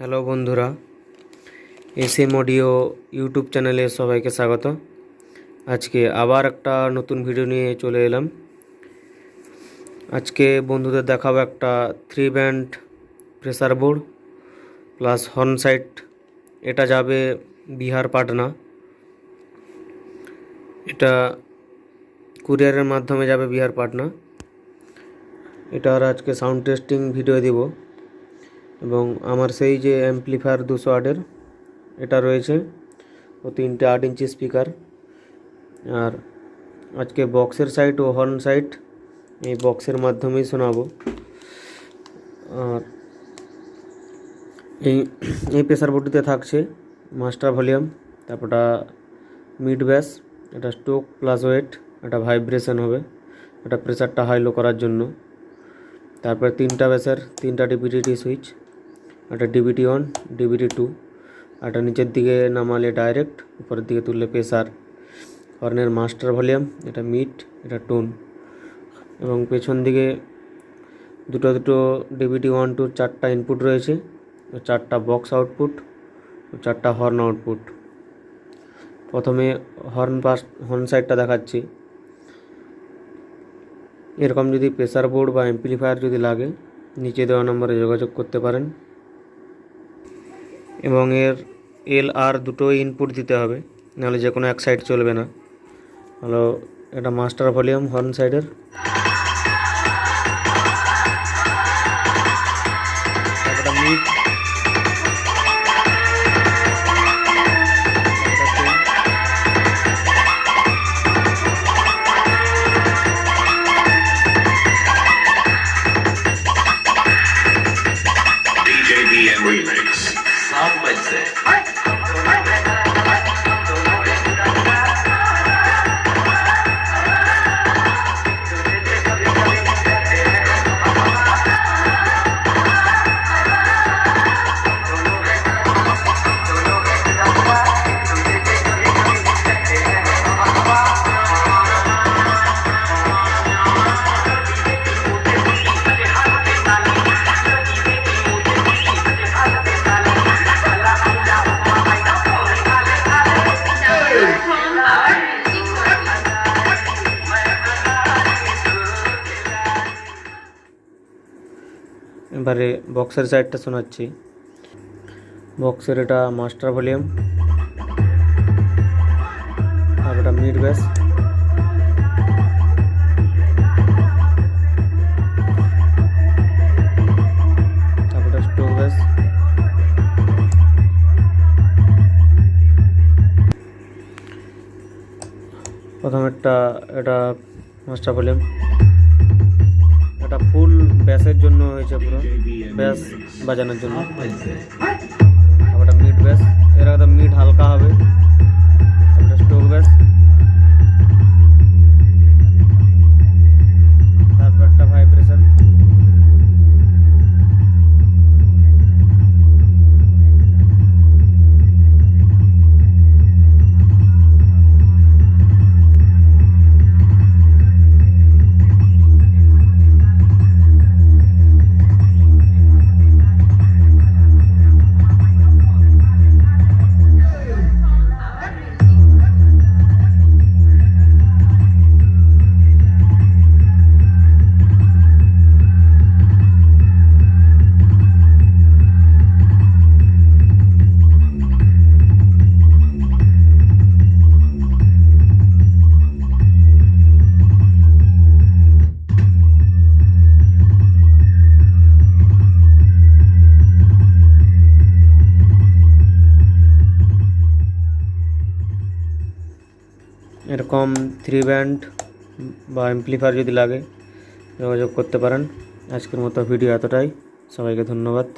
Hello বন্ধুরা S M audio YouTube চ্যানেলে সবাইকে স্বাগত। আজকে আবার একটা নতুন ভিডিও নিয়ে চলে এলাম। আজকে বন্ধুদের দেখাবো একটা three band pressure board plus horn side এটা যাবে বিহার পাটনা। এটা কুরিয়ারের মাধ্যমে যাবে বিহার পাটনা। এটার আজকে সাউন্ড টেস্টিং ভিডিও দিব। এবং আমার সেই যে অ্যাম্পলিফায়ার দুশো আটের, এটা রয়েছে। ও তিনটে আট ইঞ্চি স্পিকার আর আজকে বক্সের সাইট ও হর্ন সাইট এই বক্সের মাধ্যমেই শোনাবো। আর এই এই প্রেসার বোর্ডটিতে থাকছে মাস্টার ভলিউম তারপরটা মিড ব্যাস এটা স্টোক প্লাস ওয়েট এটা ভাইব্রেশন হবে। এটা প্রেসারটা হাই লো করার জন্য। তারপরে তিনটা ব্যাসের তিনটা ডিবিটি সুইচ একটা ডিবিটি ওয়ান ডিবিটি টু একটা নিচের দিকে নামালে ডাইরেক্ট উপরের দিকে তুললে প্রেসার হর্নের মাস্টার ভলিউম এটা মিট এটা টোন এবং পেছন দিকে দুটো দুটো ডিবিটি ওয়ান টুর চারটা ইনপুট রয়েছে। চারটা বক্স আউটপুট চারটা হর্ন আউটপুট প্রথমে হর্ন পাস হর্ন সাইডটা দেখাচ্ছি। এরকম যদি প্রেসার বোর্ড বা অ্যাম্পলিফায়ার যদি লাগে, নিচে দেওয়া নম্বরে যোগাযোগ করতে পারেন। এবং এর এল আর দুটো ইনপুট দিতে হবে, নাহলে যে কোনো এক সাইড চলবে না। হলো, এটা মাস্টার ভলিউম হর্ন সাইডের মিড Remix. এবারে বক্সের সাইডটা শোনাচ্ছি। বক্সের এটা মাস্টার ভলিউম আর এটা মিড ব্যাস প্রথম একটা এটা মাস্টার ভলিউম এটা ফুল ব্যাসের জন্য হয়েছে পুরো ব্যাস বাজানোর জন্য। আচ্ছা। আবার মিট ব্যাস এর একটা মিট হালকা হবে। এরকম থ্রি ব্যান্ড বা অ্যাম্পলিফায়ার যদি লাগে যোগাযোগ করতে পারেন। আজকের মতো ভিডিও এতটাই। সবাইকে ধন্যবাদ।